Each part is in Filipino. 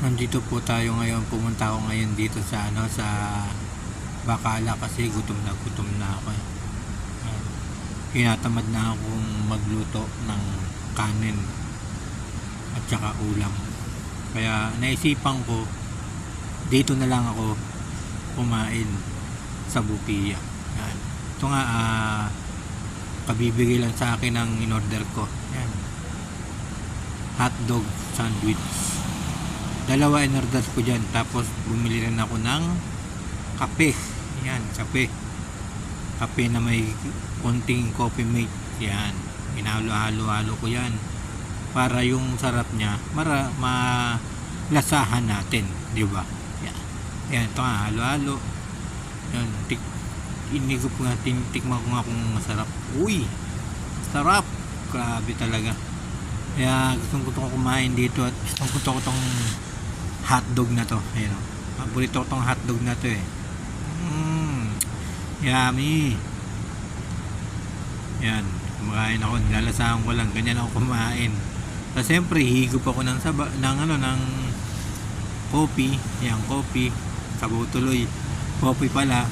Nandito po tayo ngayon, pumunta ako ngayon dito sa ano sa Bacala kasi gutom na gutom na ako. Ah, Tinatamad na akong magluto ng kanin at saka ulam. Kaya naisipan ko dito na lang ako kumain sa Bupiya. Yan. Ito nga ah, kabibigay lang sa akin ng in-order ko. Yan. Hotdog sandwich dalawa in-order ko dyan. Tapos bumili rin ako ng kape. Yan kape. Kape na may konting coffee mate. Yan inahalo-halo-halo ko yan. Para yung sarap niya mara malasahan natin di ba? Yan. Yan ito nga halo-halo. Yan tik inigop nga tintikman ko nga kung masarap. Uy sarap! Grabe talaga. Kaya gustong gusto ko kumain dito at gustong gusto ko tong hotdog na to. Ayun. oh. Paborito ko tong hotdog na to eh. Mm, yummy. Yan. Kumakain ako. Nilalasahan ko lang. Ganyan ako kumain. Tapos siyempre, higop ako ng, saba, ng ano, ng coffee. Yan, coffee. Sabaw tuloy. Coffee pala.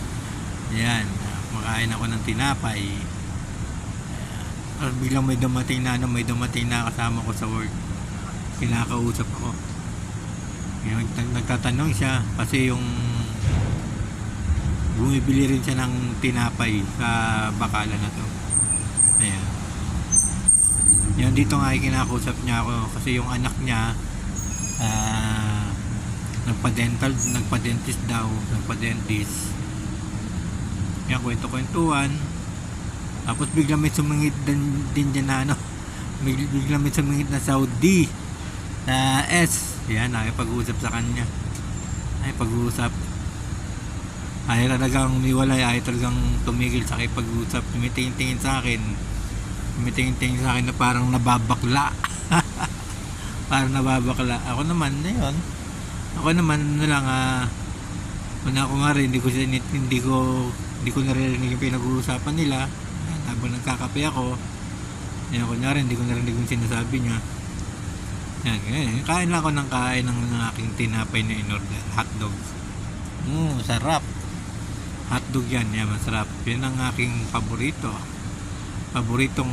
Yan. Kumakain ako ng tinapay. At biglang may dumating na ano, may dumating na kasama ko sa work. Kinakausap ako. Yung nag- nagtatanong siya kasi yung bumibili rin siya ng tinapay sa bakala na to. Ayan. Yan dito nga ay kinakausap niya ako kasi yung anak niya ah nagpa-dental, nagpa-dentist daw, nagpa-dentist. Yan kwento-kwentuhan. Tapos bigla may sumingit din, din dyan na ano, bigla may sumingit na Saudi na S. Yan, nakipag-usap sa kanya. Ay, pag-uusap. Ay, talagang umiwalay. Ay, talagang tumigil sa kipag-usap. Tumitingin-tingin sa akin. Tumitingin-tingin sa akin na parang nababakla. parang nababakla. Ako naman, na yun. Ako naman, na lang, ah, una ko nga hindi ko, hindi ko, hindi ko naririnig yung pinag-uusapan nila. Habang nagkakape ako, yan, kunyari, hindi ko narinig yung sinasabi niya. Yan, ganyan. Kain lang ako ng kain ng, ng aking tinapay na in-order. Hotdog. Mmm, sarap. Hotdog yan, yan, masarap. Yan ang aking paborito. Paboritong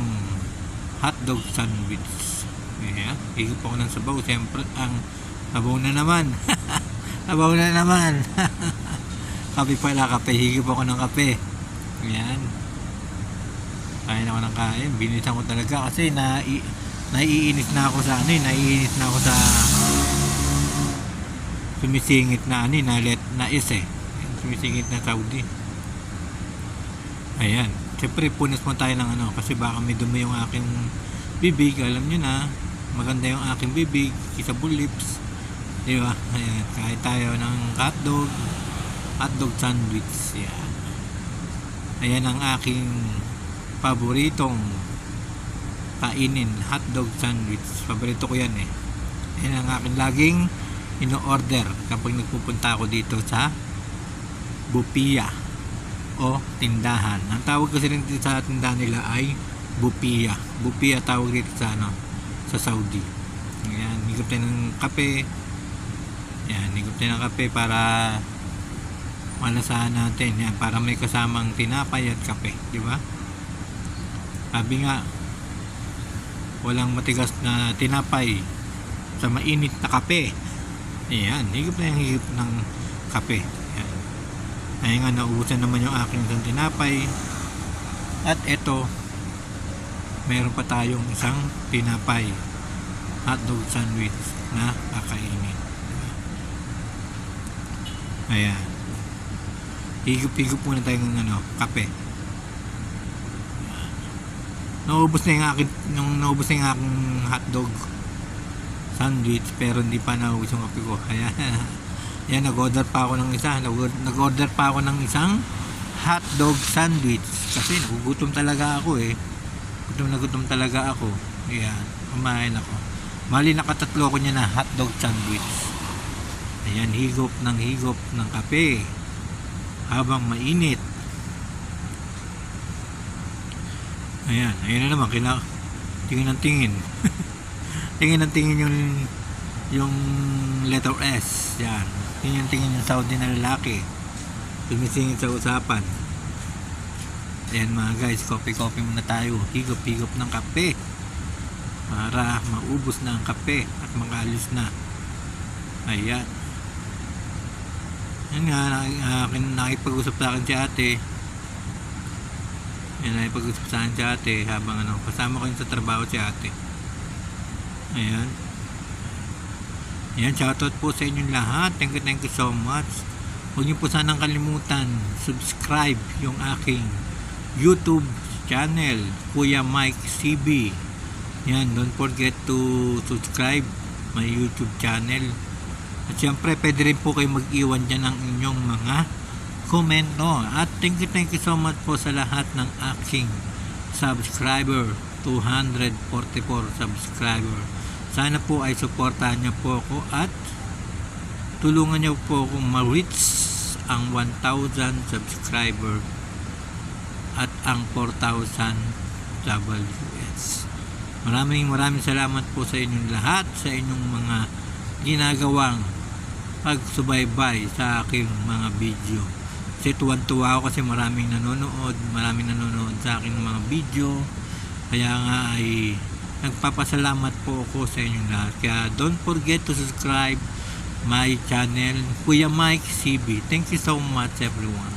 hotdog sandwich. Yan, higop ako ng sabaw. Siyempre, ang sabaw na naman. sabaw na naman. kape pala, kape. Higop ako ng kape. Yan. Kain ako ng kain. Binisan ko talaga kasi na naiinis na ako sa ano eh, naiinis na ako sa sumisingit na ano eh, na let na is eh. Sumisingit na Saudi. Ayan. Syempre punas mo tayo ng ano kasi baka may dumi yung aking bibig. Alam nyo na maganda yung aking bibig kissable lips di ba? Ayan. Kahit tayo ng hotdog hotdog sandwich. Yan ayan ang aking paboritong kainin hotdog sandwich. Paborito ko yan eh. Yan ang akin laging ino-order kapag nagpupunta ako dito sa Bupiya o tindahan. Ang tawag kasi rin sa tindahan nila ay Bupiya Bupiya tawag dito sa ano sa Saudi. Yan higop tayo ng kape. Yan higop tayo ng kape para malasahan natin. Yan para may kasamang tinapay at kape di ba? Sabi nga walang matigas na tinapay sa mainit na kape. Ayan, higop na yung higop ng kape. Ayan. Ayun nga, naubusan naman yung aking isang tinapay. At ito, meron pa tayong isang tinapay. Hotdog sandwich na kakainin. Ayan. Higop-higop muna tayo ng ano, kape naubos na yung akin nung naubos na yung aking hotdog. Sandwich pero hindi pa naubos yung kape ko. Kaya yan nag-order pa ako ng isa Nag- nag-order pa ako ng isang hotdog sandwich. Kasi nagugutom talaga ako eh. Gutom na gutom talaga ako. Yan kumain ako. Mali nakatatlo ko niya na hotdog sandwich. Ayan higop ng higop ng kape. Habang mainit Ayan, ayan na naman, kina tingin ng tingin. tingin ng tingin yung yung letter S. Yan. Yun yung tingin yung Saudi na lalaki. Tumisingin sa usapan. Ayan mga guys, coffee-coffee muna tayo. Higop-higop ng kape. Para maubos na ang kape at makaalis na. Ayan. Yan nga, kin- nakipag-usap sa akin si ate. Yan, nakipag-usap sa akin si ate habang ano, kasama ko yun sa trabaho si ate. Ayan. Ayan, shoutout po sa inyong lahat. Thank you, thank you so much. Huwag niyo po sanang kalimutan, subscribe yung aking YouTube channel, Kuya Mike CB. Yan, don't forget to subscribe my YouTube channel. At syempre, pwede rin po kayo mag-iwan dyan ng inyong mga komento. At thank you, thank you so much po sa lahat ng aking subscriber. 244 subscriber. Sana po ay suportahan niyo po ako at tulungan niyo po akong ma-reach ang 1,000 subscriber at ang 4,000 WS. Maraming maraming salamat po sa inyong lahat sa inyong mga ginagawang pagsubaybay sa aking mga video. Kasi tuwan-tuwa ako kasi maraming nanonood, maraming nanonood sa aking mga video. Kaya nga ay nagpapasalamat po ako sa inyong lahat. Kaya don't forget to subscribe my channel, Kuya Mike CB. Thank you so much everyone.